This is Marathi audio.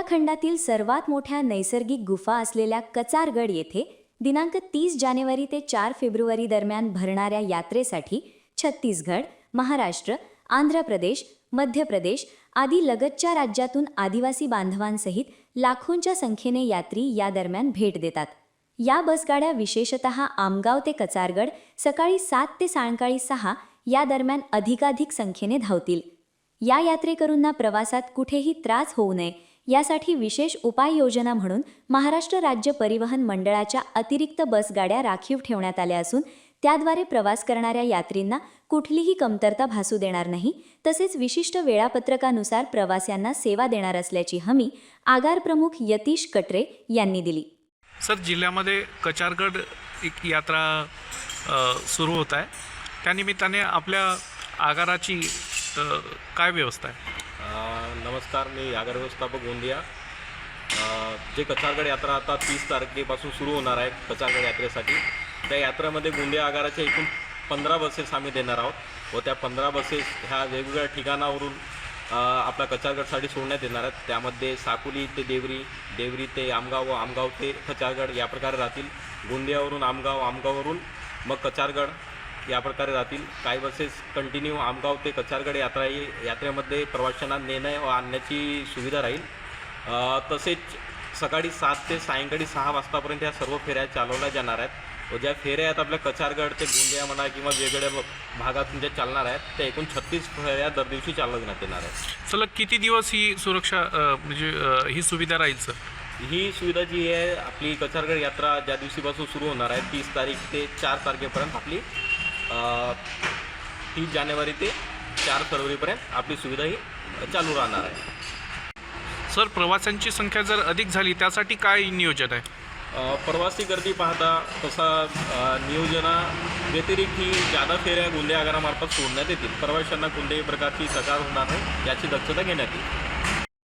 उत्तराखंडातील सर्वात मोठ्या नैसर्गिक गुफा असलेल्या कचारगड येथे दिनांक तीस जानेवारी ते चार फेब्रुवारी दरम्यान भरणाऱ्या यात्रेसाठी छत्तीसगड महाराष्ट्र आंध्र प्रदेश मध्य प्रदेश आदी लगतच्या राज्यातून आदिवासी बांधवांसहित लाखोंच्या संख्येने यात्री या दरम्यान भेट देतात. या बसगाड्या विशेषत आमगाव ते कचारगड सकाळी सात ते सायंकाळी सहा या दरम्यान अधिकाधिक संख्येने धावतील. या यात्रेकरूंना प्रवासात कुठेही त्रास होऊ नये यासाठी विशेष उपाययोजना म्हणून महाराष्ट्र राज्य परिवहन मंडळाच्या अतिरिक्त बसगाड्या राखीव ठेवण्यात आल्या असून त्याद्वारे प्रवास करणाऱ्या यात्रींना कुठलीही कमतरता भासू देणार नाही. तसेच विशिष्ट वेळापत्रकानुसार प्रवाशांना सेवा देणार असल्याची हमी आगार प्रमुख यतीश कटरे यांनी दिली. सर जिल्ह्यामध्ये कचारगड एक यात्रा सुरू होत आहे. त्यानिमित्ताने आपल्या आगाराची काय व्यवस्था आहे? नमस्कार मी आगार व्यवस्थापक गोंदिया. जे कचारगड यात्रा आता तीस तारखेपासून सुरू होणार आहे कचारगड यात्रेसाठी. त्या यात्रेमध्ये गोंदिया आगाराच्या एकूण पंधरा बसेस आम्ही देणार आहोत व त्या पंधरा बसेस ह्या वेगवेगळ्या ठिकाणावरून आपल्या कचारगडसाठी सोडण्यात येणार आहेत. त्यामध्ये साकोली ते देवरी देवरी ते आमगाव व आमगाव ते कचारगड या प्रकारे राहतील. गोंदियावरून आमगाव आमगाववरून मग कचारगड या प्रकारे राहतील काही बसेस कंटिन्यू आमगाव ते कचारगड यात्रा ही यात्रेमध्ये प्रवाशांना नेणं व आणण्याची सुविधा राहील. तसेच सकाळी सात ते सायंकाळी सहा वाजतापर्यंत ह्या सर्व फेऱ्या चालवल्या जाणार आहेत. व ज्या फेऱ्या आहेत आपल्या कचारगड ते गोंदिया म्हणा किंवा वेगवेगळ्या भागातून ज्या चालणार आहेत त्या एकूण छत्तीस फेऱ्या दर दिवशी चालवण्यात येणार आहेत. सलग किती दिवस ही सुरक्षा म्हणजे ही सुविधा राहील सर? ही सुविधा जी आहे आपली कचारगड यात्रा ज्या दिवशीपासून सुरू होणार आहे तीस तारीख ते चार तारखेपर्यंत आपली तीस जानेवारी ते चार फरवरीपर्यंत आपली सुविधा ही चालू राहणार आहे. सर प्रवाशांची संख्या जर अधिक झाली त्यासाठी काय नियोजन आहे? प्रवासी गर्दी पाहता तसा नियोजना व्यतिरिक्त ही जादा फेऱ्या आगारामार्फत सोडण्यात येतील. प्रवाशांना कोणत्याही प्रकारची तक्रार होणार नाही याची दक्षता घेण्यात येईल.